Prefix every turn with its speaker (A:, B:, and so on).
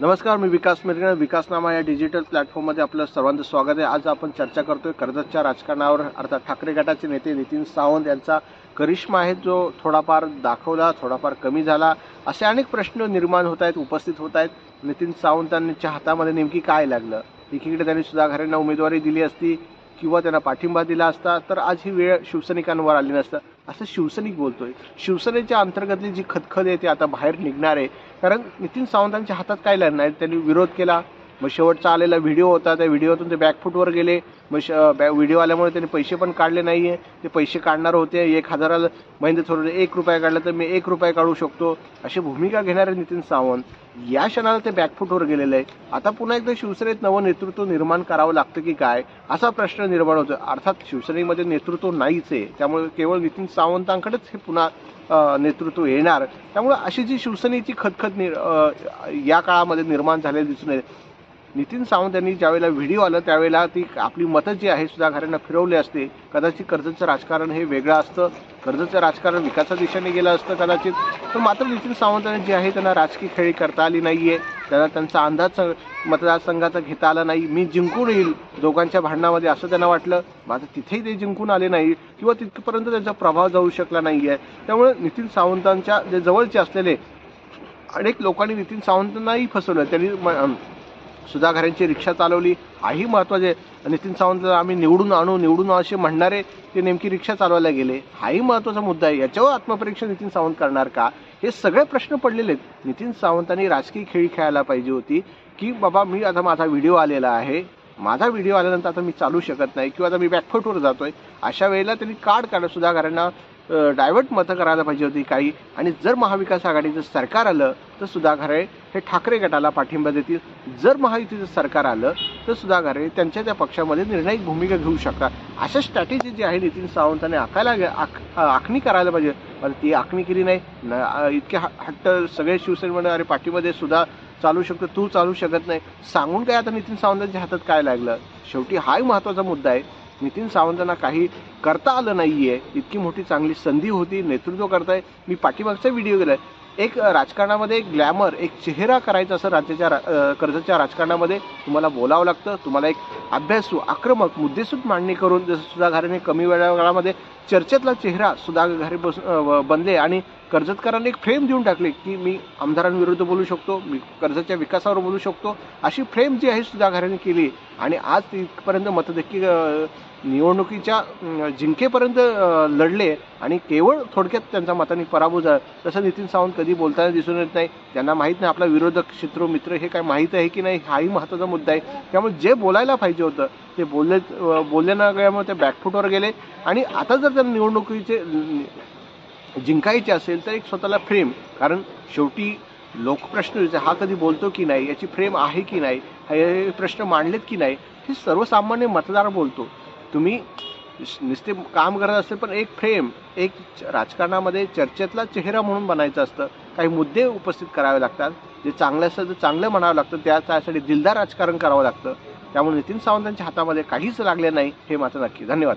A: नमस्कार मी विकास मिरगणे. विकासनामा या डिजिटल प्लॅटफॉर्ममध्ये आपलं सर्वांचं स्वागत आहे. आज आपण चर्चा करतोय कर्जतच्या राजकारणावर. अर्थात ठाकरे गटाचे नेते नितीन सावंत यांचा करिश्मा आहे जो थोडाफार दाखवला थोडाफार कमी झाला. असे अनेक प्रश्न निर्माण होत आहेत उपस्थित होत आहेत. नितीन सावंतांच्या हातामध्ये नेमकी काय लागलं? एकीकडे त्यांनी सुधाकरांना उमेदवारी दिली असती किंवा त्यांना पाठिंबा दिला असता तर आज ही वेळ शिवसैनिकांवर आली नसतं. असं शिवसैनिक बोलतोय. शिवसेनेच्या अंतर्गतली जी खतखत आहे ती आता बाहेर निघणार आहे. कारण नितीन सावंतांच्या हातात काय लागणार त्यांनी विरोध केला. मग शेवटचा आलेला व्हिडिओ होता. त्या व्हिडिओतून ते बॅकफूटवर गेले. मग श बॅ व्हिडिओ आल्यामुळे त्यांनी पैसे पण काढले नाही आहे ते पैसे काढणार होते. एक हजाराला महेंद्र थोडं एक रुपया काढला तर मी एक रुपया काढू शकतो. अशी भूमिका घेणारे नितीन सावंत या क्षणाला ते बॅकफूटवर गेलेलं आहे आता पुन्हा एकदा शिवसेनेत नवं नेतृत्व निर्माण करावं लागतं की काय? असा प्रश्न निर्माण होतो अर्थात शिवसेनेमध्ये नेतृत्व नाहीच आहे. त्यामुळे केवळ नितीन सावंतांकडेच हे पुन्हा नेतृत्व येणार. त्यामुळे अशी जी शिवसेनेची खतखत नि या काळामध्ये निर्माण झालेली दिसून येते नितीन सावंत यांनी ज्यावेळेला व्हिडिओ आलं त्यावेळेला ती आपली मतं जी आहे सुधाकरांना फिरवली असते. कदाचित कर्जतचं राजकारण हे वेगळं असतं. कर्जतचं राजकारण विकासा दिशेने गेलं असतं कदाचित. पण मात्र नितीन सावंतांनी जे आहे त्यांना राजकीय खेळी करता आली नाही आहे त्यांना त्यांचा अंदाज मतदारसंघाचा घेता आला नाही. मी जिंकून येईल दोघांच्या भांडणामध्ये असं त्यांना वाटलं. मात्र तिथेही ते जिंकून आले नाही किंवा तिथपर्यंत त्यांचा प्रभाव जाऊ शकला नाही आहे त्यामुळे नितीन सावंतांच्या जे जवळचे असलेले अनेक लोकांनी नितीन सावंतांनाही फसवलं. त्यांनी म- सुधाकरांची रिक्षा चालवली. हाही महत्त्वाचे नितीन सावंत आम्ही निवडून आणू निवडून असे म्हणणारे ते नेमकी रिक्षा चालवायला गेले. हाही महत्त्वाचा मुद्दा आहे. याच्यावर आत्मपरीक्षण नितीन सावंत करणार का? हे सगळे प्रश्न पडलेले आहेत. नितीन सावंतांनी राजकीय खेळी खेळायला पाहिजे होती की बाबा मी आता माझा व्हिडिओ आलेला आहे. माझा व्हिडिओ आल्यानंतर आता मी चालू शकत नाही किंवा आता मी बॅकफुटवर आहे अशा वेळेला त्यांनी कार्ड काढ. सुधाकरांना डायव्हर्ट मतं करायला पाहिजे होती काही. आणि जर महाविकास आघाडीचं सरकार आलं तर सुधाकरे हे ठाकरे गटाला पाठिंबा देतील. जर महायुतीचं सरकार आलं तर सुधाकरे त्यांच्या त्या पक्षामध्ये निर्णायक भूमिका घेऊ शकतात. अशा स्ट्रॅटेजी जी आहे नितीन सावंतांनी आखायला आख आखणी करायला पाहिजे. पण ती आखणी केली नाही. न- इतके ह- हट्ट सगळे शिवसेनेमध्ये अरे पाठीमध्ये सुद्धा चालू शकतो. तू चालू शकत नाही. सांगून काय आता नितीन सावंतांच्या हातात काय लागलं? शेवटी हाही महत्त्वाचा मुद्दा आहे. नितीन सावंतांना काही करता आलं नाही आहे इतकी मोठी चांगली संधी होती. नेतृत्व करताय. मी पाठीमागचा व्हिडिओ गेलाय एक राजकारणामध्ये एक ग्लॅमर एक चेहरा करायचा असं राज्याच्या रा- कर्जच्या राजकारणामध्ये तुम्हाला बोलावं लागतं. तुम्हाला एक अभ्यासू आक्रमक मुद्देसूद मांडणी करून जसं सुधाघारेने कमी वेळा वेळामध्ये चर्चेतला चेहरा सुधाघारे बस बनले आणि कर्जतकरांनी एक फ्रेम देऊन टाकली की मी आमदारांविरुद्ध बोलू शकतो मी कर्जतच्या विकासावर बोलू शकतो अशी फ्रेम जी आहे सुधाघरांनी केली. आणि आज तिथपर्यंत मतदेखील निवडणुकीच्या जिंकेपर्यंत लढले आणि केवळ थोडक्यात त्यांचा मताने पराभव झाला. तसं नितीन सावंत कधी बोलताना दिसून येत नाही. त्यांना माहीत नाही आपला विरोधक शत्रू मित्र हे काय माहीत आहे की नाही हाही महत्त्वाचा मुद्दा आहे. त्यामुळे जे बोलायला पाहिजे होतं ते बोलले बोलले न गेल्यामुळे ते बॅकफुटवर गेले. आणि आता जर त्यांना निवडणुकीचे जिंकायचे असेल तर एक स्वतःला फ्रेम कारण शेवटी लोकप्रश्न हा कधी बोलतो की नाही याची फ्रेम आहे की नाही हे प्रश्न मांडलेत की नाही हे सर्वसामान्य मतदार बोलतो. तुम्ही नुसते काम करत असते पण एक फ्रेम एक च- राजकारणामध्ये चर्चेतला चेहरा म्हणून बनायचं असतं. काही मुद्दे उपस्थित करावे लागतात. जे चांगलं असतं ते चांगलं म्हणावं लागतं त्या त्यासाठी दिलदार राजकारण करावं लागतं. त्यामुळे नितीन सावंतांच्या हातामध्ये काहीच लागले नाही हे मात्र नक्की. धन्यवाद.